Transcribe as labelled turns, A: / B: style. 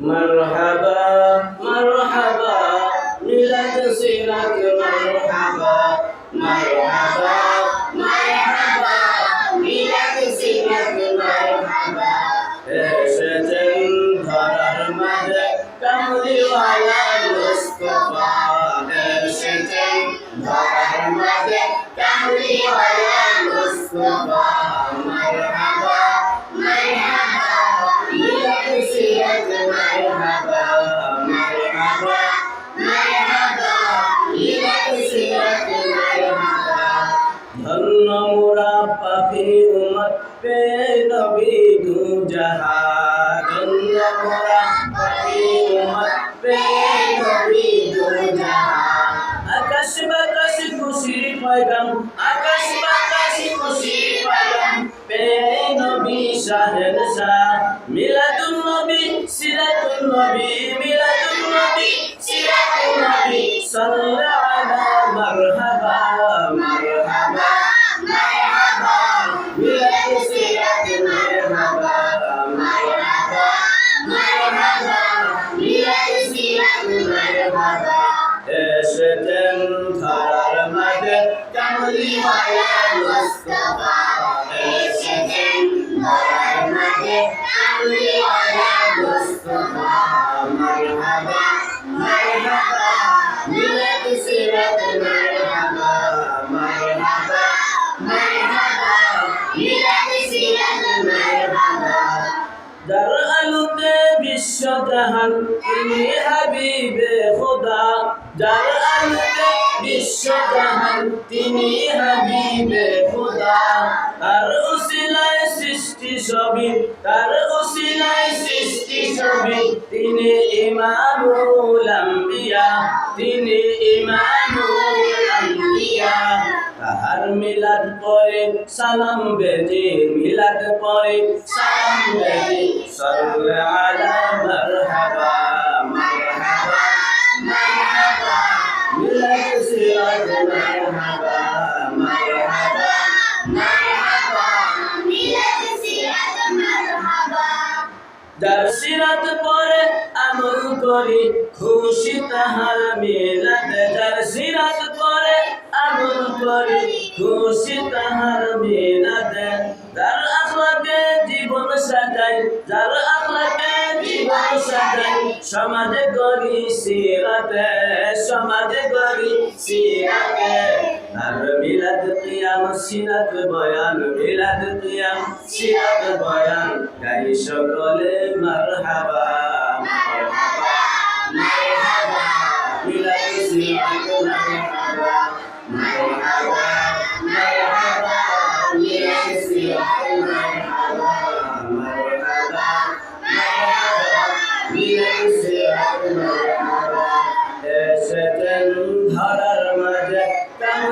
A: مرحبا مرحبا মিলাদ সিরাত মারহাবা মারহাবা মারহাবা মিলাদ সিরাত মারহাবা এসেছেন ধরার মাঝে কামলিওয়ালা মুস্তফা এসেছেন ধরার মাঝে কামলিওয়ালা মুস্তফা পাখি উমত পে নবী দু জাহান আকাশ বাতাস খুশি পয়গাম আকাশ বাতাস খুশি পয়গাম পে নবী সিরাতুন নবী মারহাবা এসেছেন ধরার মাঝে কামলিওয়ালা মুস্তাফা এসেছেন ধরার মাঝে কামলিওয়ালা মুস্তাফা মারহাবা মারহাবা মিলাদ সিরাত মারহাবা মারহাবা মারহাবা মিলাদ সিরাত মারহাবা যার আলোতে বিশ্ব জাহান তিনি হাবিবে খোদা যার আলোতে বিশ্ব জাহান তিনি হাবিবে খোদা। তার উসিলায় সৃষ্টি সবই তার উসিলায় সৃষ্টি সবই তিনি ইমামুল আম্বিয়া, তিনি ইমামুল আম্বিয়া। তাহার মিলাদ পরে, সালাম বেজে, মিলাদ পরে, সালাম বেজে সাল্লে আলা সিরাত পরে আমল করি, খুশি তাহার মিলাদ যার সিরাত পরে আমল করি, খুশি তাহার মিলাদ যার আখলাকে জীবন সাজাই, যার আখলাকে জীবন সাজাই। সমাজে করি সিরাতে, সমাজে করি সিরাতে। هر میلد قیام سینت بایان میلد
B: قیام سینت بایان گهی شکل
A: مرحبا مرحبا
B: مرحبا. میلد سینت
A: مرحبا
B: مرحبا
A: مرحبا. میلد سینت